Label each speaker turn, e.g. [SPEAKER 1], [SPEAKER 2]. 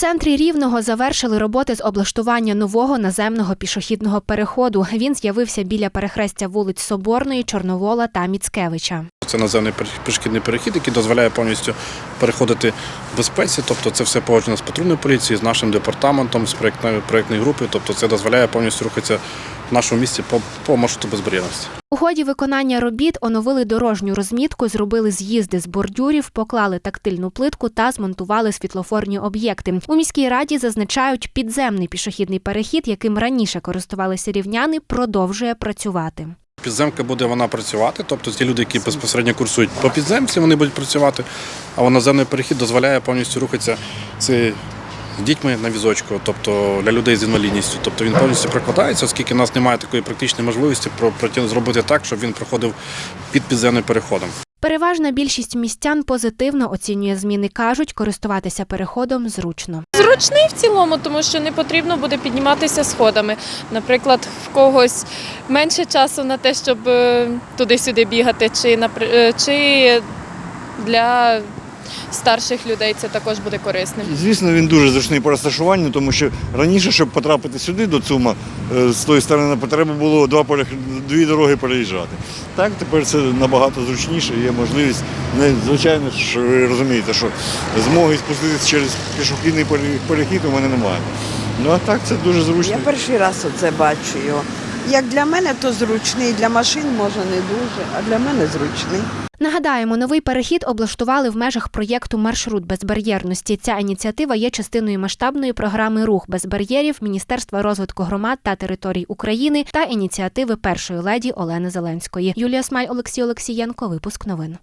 [SPEAKER 1] центрі Рівного завершили роботи з облаштування нового наземного пішохідного переходу. Він з'явився біля перехрестя вулиць Соборної, Чорновола та Міцкевича.
[SPEAKER 2] Це наземний пішохідний перехід, який дозволяє повністю переходити в безпеці. Тобто це все погоджено з патрульною поліцією, з нашим департаментом, з проєктною проєктною групою. Тобто це дозволяє повністю рухатися в нашому місті по, по маршруту безбар'єрності.
[SPEAKER 1] У ході виконання робіт оновили дорожню розмітку, зробили з'їзди з бордюрів, поклали тактильну плитку та змонтували світлофорні об'єкти. У міській раді зазначають, підземний пішохідний перехід, яким раніше користувалися рівняни, продовжує працювати.
[SPEAKER 2] Підземка буде вона працювати, тобто ті люди, які безпосередньо курсують по підземці, вони будуть працювати, а наземний перехід дозволяє повністю рухатися з дітьми на візочку, тобто для людей з інвалідністю. Тобто він повністю прокладається, оскільки в нас немає такої практичної можливості зробити так, щоб він проходив під підземним переходом.
[SPEAKER 1] Переважна більшість містян позитивно оцінює зміни. кажуть, користуватися переходом зручно.
[SPEAKER 3] Зручний в цілому, тому що не потрібно буде підніматися сходами. Наприклад, в когось менше часу на те, щоб е, туди-сюди бігати, чи, е, чи для старших людей це також буде корисним.
[SPEAKER 4] Звісно, він дуже зручний по розташуванню, тому що раніше, щоб потрапити сюди до ЦУМа, е, з тої сторони потреба було два поля, дві дороги переїжджати. Так, тепер це набагато зручніше, є можливість. Не, звичайно, що ви розумієте, що змоги спуститися через пішохідний пере- перехід у мене немає. Ну а так це дуже зручно.
[SPEAKER 5] Я перший раз оце бачу його. Як для мене, то зручний, для машин може не дуже, а для мене зручний.
[SPEAKER 1] Нагадаємо, новий перехід облаштували в межах проєкту Маршрут безбар'єрності. Ця ініціатива є частиною масштабної програми Рух без бар'єрів Міністерства розвитку громад та територій України та ініціативи першої леді Олени Зеленської. Юлія Смаль, Олексій Олексієнко. Випуск новин.